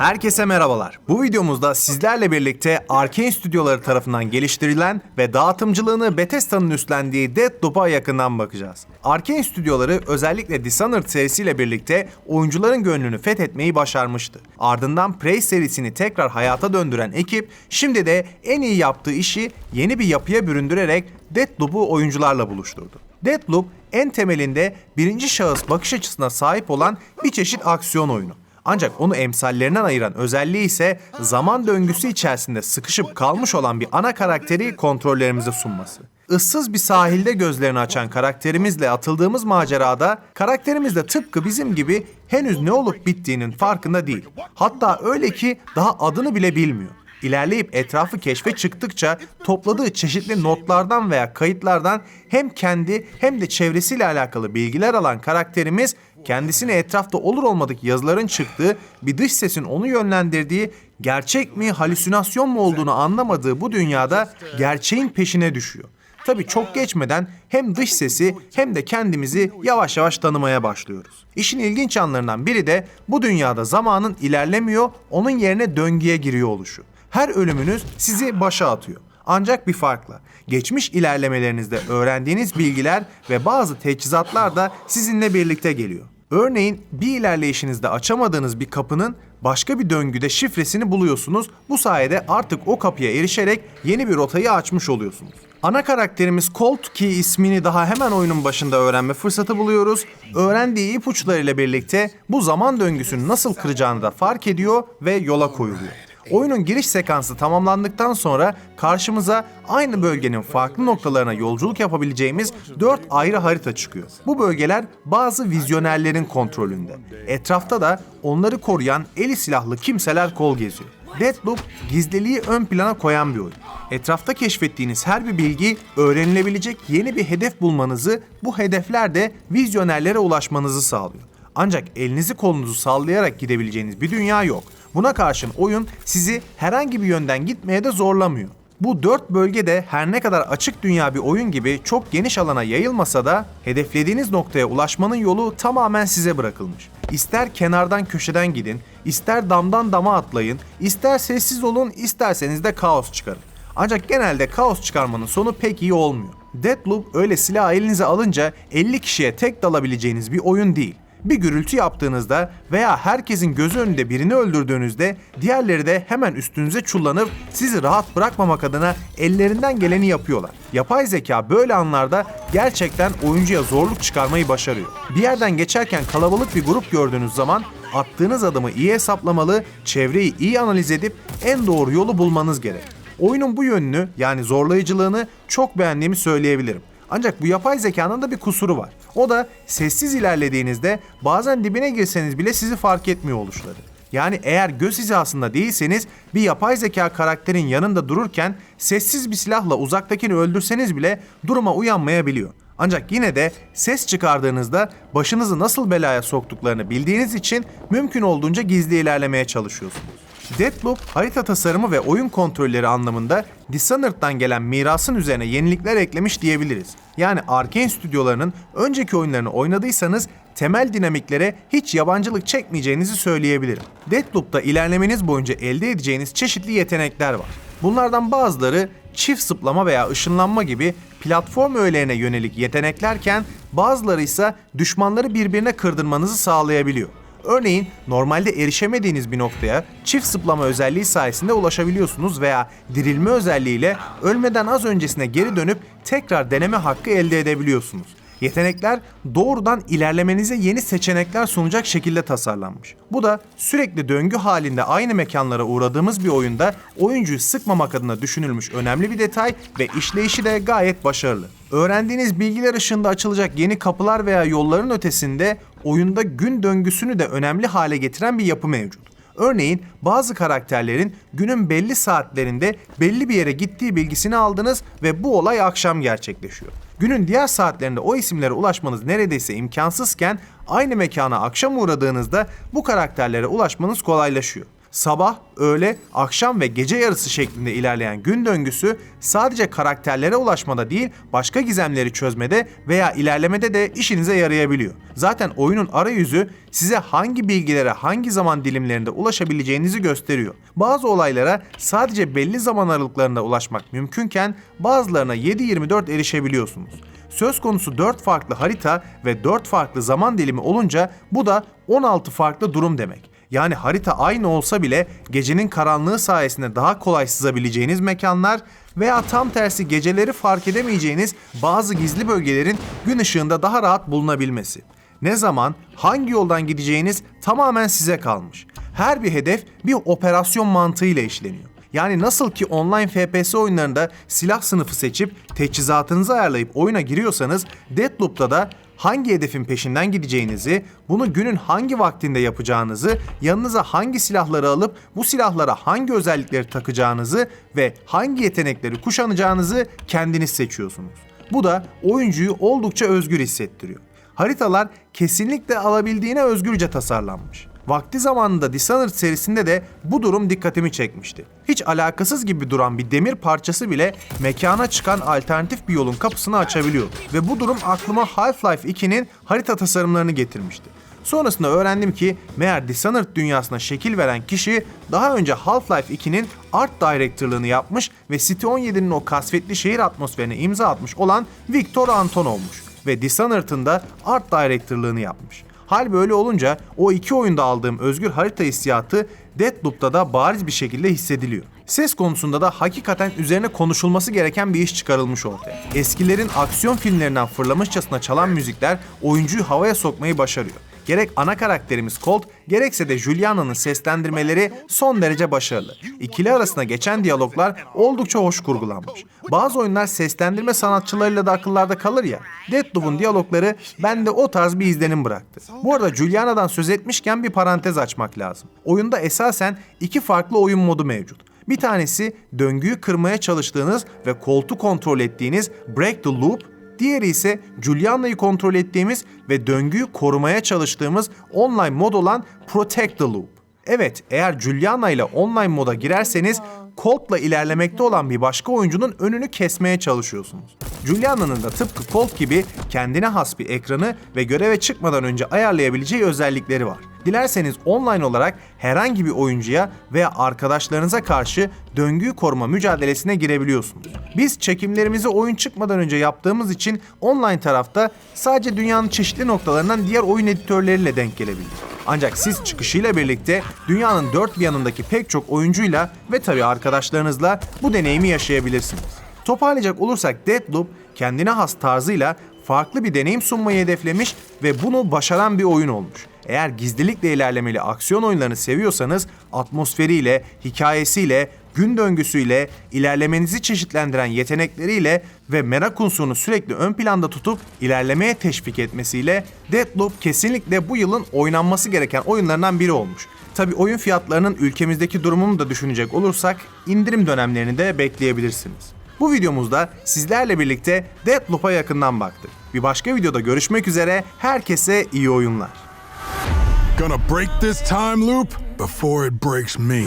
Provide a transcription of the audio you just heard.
Herkese merhabalar. Bu videomuzda sizlerle birlikte Arkane Stüdyoları tarafından geliştirilen ve dağıtımcılığını Bethesda'nın üstlendiği Deathloop'a yakından bakacağız. Arkane Stüdyoları özellikle Dishonored serisiyle birlikte oyuncuların gönlünü fethetmeyi başarmıştı. Ardından Prey serisini tekrar hayata döndüren ekip şimdi de en iyi yaptığı işi yeni bir yapıya büründürerek Deathloop'u oyuncularla buluşturdu. Deathloop en temelinde birinci şahıs bakış açısına sahip olan bir çeşit aksiyon oyunu. Ancak onu emsallerinden ayıran özelliği ise zaman döngüsü içerisinde sıkışıp kalmış olan bir ana karakteri kontrollerimize sunması. Issız bir sahilde gözlerini açan karakterimizle atıldığımız macerada karakterimiz de tıpkı bizim gibi henüz ne olup bittiğinin farkında değil. Hatta öyle ki daha adını bile bilmiyor. İlerleyip etrafı keşfe çıktıkça topladığı çeşitli notlardan veya kayıtlardan hem kendi hem de çevresiyle alakalı bilgiler alan karakterimiz kendisine etrafta olur olmadık yazıların çıktığı bir dış sesin onu yönlendirdiği gerçek mi halüsinasyon mu olduğunu anlamadığı bu dünyada gerçeğin peşine düşüyor. Tabii çok geçmeden hem dış sesi hem de kendimizi yavaş yavaş tanımaya başlıyoruz. İşin ilginç yanlarından biri de bu dünyada zamanın ilerlemiyor, onun yerine döngüye giriyor oluşu. Her ölümünüz sizi başa atıyor. Ancak bir farkla. Geçmiş ilerlemelerinizde öğrendiğiniz bilgiler ve bazı teçhizatlar da sizinle birlikte geliyor. Örneğin bir ilerleyişinizde açamadığınız bir kapının başka bir döngüde şifresini buluyorsunuz. Bu sayede artık o kapıya erişerek yeni bir rotayı açmış oluyorsunuz. Ana karakterimiz Colt ki ismini daha hemen oyunun başında öğrenme fırsatı buluyoruz. Öğrendiği ipuçlarıyla birlikte bu zaman döngüsünü nasıl kıracağını da fark ediyor ve yola koyuluyor. Oyunun giriş sekansı tamamlandıktan sonra karşımıza aynı bölgenin farklı noktalarına yolculuk yapabileceğimiz 4 ayrı harita çıkıyor. Bu bölgeler bazı vizyonerlerin kontrolünde. Etrafta da onları koruyan eli silahlı kimseler kol geziyor. Deathloop gizliliği ön plana koyan bir oyun. Etrafta keşfettiğiniz her bir bilgi öğrenilebilecek yeni bir hedef bulmanızı, bu hedefler de vizyonerlere ulaşmanızı sağlıyor. Ancak elinizi kolunuzu sallayarak gidebileceğiniz bir dünya yok. Buna karşın oyun sizi herhangi bir yönden gitmeye de zorlamıyor. Bu dört bölgede her ne kadar açık dünya bir oyun gibi çok geniş alana yayılmasa da hedeflediğiniz noktaya ulaşmanın yolu tamamen size bırakılmış. İster kenardan köşeden gidin, ister damdan dama atlayın, ister sessiz olun, isterseniz de kaos çıkarın. Ancak genelde kaos çıkarmanın sonu pek iyi olmuyor. Deathloop öyle silah elinize alınca 50 kişiye tek dalabileceğiniz bir oyun değil. Bir gürültü yaptığınızda veya herkesin gözü önünde birini öldürdüğünüzde diğerleri de hemen üstünüze çullanıp sizi rahat bırakmamak adına ellerinden geleni yapıyorlar. Yapay zeka böyle anlarda gerçekten oyuncuya zorluk çıkarmayı başarıyor. Bir yerden geçerken kalabalık bir grup gördüğünüz zaman attığınız adımı iyi hesaplamalı, çevreyi iyi analiz edip en doğru yolu bulmanız gerek. Oyunun bu yönünü yani zorlayıcılığını çok beğendiğimi söyleyebilirim. Ancak bu yapay zekanın da bir kusuru var. O da sessiz ilerlediğinizde bazen dibine girseniz bile sizi fark etmiyor oluşları. Yani eğer göz hizasında değilseniz bir yapay zeka karakterin yanında dururken sessiz bir silahla uzaktakini öldürseniz bile duruma uyanmayabiliyor. Ancak yine de ses çıkardığınızda başınızı nasıl belaya soktuklarını bildiğiniz için mümkün olduğunca gizli ilerlemeye çalışıyorsunuz. Deathloop harita tasarımı ve oyun kontrolleri anlamında Dishonored'dan gelen mirasın üzerine yenilikler eklemiş diyebiliriz. Yani Arkane stüdyolarının önceki oyunlarını oynadıysanız temel dinamiklere hiç yabancılık çekmeyeceğinizi söyleyebilirim. Deathloop'ta ilerlemeniz boyunca elde edeceğiniz çeşitli yetenekler var. Bunlardan bazıları çift zıplama veya ışınlanma gibi platform öğelerine yönelik yeteneklerken bazıları ise düşmanları birbirine kırdırmanızı sağlayabiliyor. Örneğin normalde erişemediğiniz bir noktaya çift zıplama özelliği sayesinde ulaşabiliyorsunuz veya dirilme özelliğiyle ölmeden az öncesine geri dönüp tekrar deneme hakkı elde edebiliyorsunuz. Yetenekler doğrudan ilerlemenize yeni seçenekler sunacak şekilde tasarlanmış. Bu da sürekli döngü halinde aynı mekanlara uğradığımız bir oyunda oyuncuyu sıkmamak adına düşünülmüş önemli bir detay ve işleyişi de gayet başarılı. Öğrendiğiniz bilgiler ışığında açılacak yeni kapılar veya yolların ötesinde oyunda gün döngüsünü de önemli hale getiren bir yapı mevcut. Örneğin bazı karakterlerin günün belli saatlerinde belli bir yere gittiği bilgisini aldınız ve bu olay akşam gerçekleşiyor. Günün diğer saatlerinde o isimlere ulaşmanız neredeyse imkansızken aynı mekana akşam uğradığınızda bu karakterlere ulaşmanız kolaylaşıyor. Sabah, öğle, akşam ve gece yarısı şeklinde ilerleyen gün döngüsü sadece karakterlere ulaşmada değil başka gizemleri çözmede veya ilerlemede de işinize yarayabiliyor. Zaten oyunun arayüzü size hangi bilgilere hangi zaman dilimlerinde ulaşabileceğinizi gösteriyor. Bazı olaylara sadece belli zaman aralıklarında ulaşmak mümkünken bazılarına 7-24 erişebiliyorsunuz. Söz konusu 4 farklı harita ve 4 farklı zaman dilimi olunca bu da 16 farklı durum demek. Yani harita aynı olsa bile gecenin karanlığı sayesinde daha kolay sızabileceğiniz mekanlar veya tam tersi geceleri fark edemeyeceğiniz bazı gizli bölgelerin gün ışığında daha rahat bulunabilmesi. Ne zaman, hangi yoldan gideceğiniz tamamen size kalmış. Her bir hedef bir operasyon mantığıyla işleniyor. Yani nasıl ki online FPS oyunlarında silah sınıfı seçip teçhizatınızı ayarlayıp oyuna giriyorsanız Deathloop'ta da hangi hedefin peşinden gideceğinizi, bunu günün hangi vaktinde yapacağınızı, yanınıza hangi silahları alıp bu silahlara hangi özellikleri takacağınızı ve hangi yetenekleri kuşanacağınızı kendiniz seçiyorsunuz. Bu da oyuncuyu oldukça özgür hissettiriyor. Haritalar kesinlikle alabildiğine özgürce tasarlanmış. Vakti zamanında Dishonored serisinde de bu durum dikkatimi çekmişti. Hiç alakasız gibi duran bir demir parçası bile mekana çıkan alternatif bir yolun kapısını açabiliyor. Ve bu durum aklıma Half-Life 2'nin harita tasarımlarını getirmişti. Sonrasında öğrendim ki meğer Dishonored dünyasına şekil veren kişi daha önce Half-Life 2'nin art director'lığını yapmış ve City 17'nin o kasvetli şehir atmosferine imza atmış olan Victor Anton olmuş ve Dishonored'ın da art director'lığını yapmış. Hal böyle olunca o iki oyunda aldığım özgür harita hissiyatı Deathloop'ta da bariz bir şekilde hissediliyor. Ses konusunda da hakikaten üzerine konuşulması gereken bir iş çıkarılmış ortaya. Eskilerin aksiyon filmlerinden fırlamışçasına çalan müzikler oyuncuyu havaya sokmayı başarıyor. Gerek ana karakterimiz Colt, gerekse de Juliana'nın seslendirmeleri son derece başarılı. İkili arasında geçen diyaloglar oldukça hoş kurgulanmış. Bazı oyunlar seslendirme sanatçılarıyla da akıllarda kalır ya. Deathloop'un diyalogları bende o tarz bir izlenim bıraktı. Bu arada Juliana'dan söz etmişken bir parantez açmak lazım. Oyunda esasen iki farklı oyun modu mevcut. Bir tanesi döngüyü kırmaya çalıştığınız ve koltu kontrol ettiğiniz Break the Loop, Diğeri ise Juliana'yı kontrol ettiğimiz ve döngüyü korumaya çalıştığımız online mod olan Protect the Loop. Evet, eğer Juliana ile online moda girerseniz Colt'la ilerlemekte olan bir başka oyuncunun önünü kesmeye çalışıyorsunuz. Juliana'nın da tıpkı Colt gibi kendine has bir ekranı ve göreve çıkmadan önce ayarlayabileceği özellikleri var. Dilerseniz online olarak herhangi bir oyuncuya veya arkadaşlarınıza karşı döngüyü koruma mücadelesine girebiliyorsunuz. Biz çekimlerimizi oyun çıkmadan önce yaptığımız için online tarafta sadece dünyanın çeşitli noktalarından diğer oyun editörleriyle denk gelebildik. Ancak siz çıkışıyla birlikte dünyanın dört bir yanındaki pek çok oyuncuyla ve tabii arkadaşlarınızla bu deneyimi yaşayabilirsiniz. Toparlayacak olursak Deathloop kendine has tarzıyla farklı bir deneyim sunmayı hedeflemiş ve bunu başaran bir oyun olmuş. Eğer gizlilikle ilerlemeli aksiyon oyunlarını seviyorsanız atmosferiyle, hikayesiyle, gün döngüsüyle, ilerlemenizi çeşitlendiren yetenekleriyle ve merak unsurunu sürekli ön planda tutup ilerlemeye teşvik etmesiyle Deathloop kesinlikle bu yılın oynanması gereken oyunlarından biri olmuş. Tabi oyun fiyatlarının ülkemizdeki durumunu da düşünecek olursak indirim dönemlerini de bekleyebilirsiniz. Bu videomuzda sizlerle birlikte Deathloop'a yakından baktık. Bir başka videoda görüşmek üzere, herkese iyi oyunlar. Gonna break this time loop before it breaks me.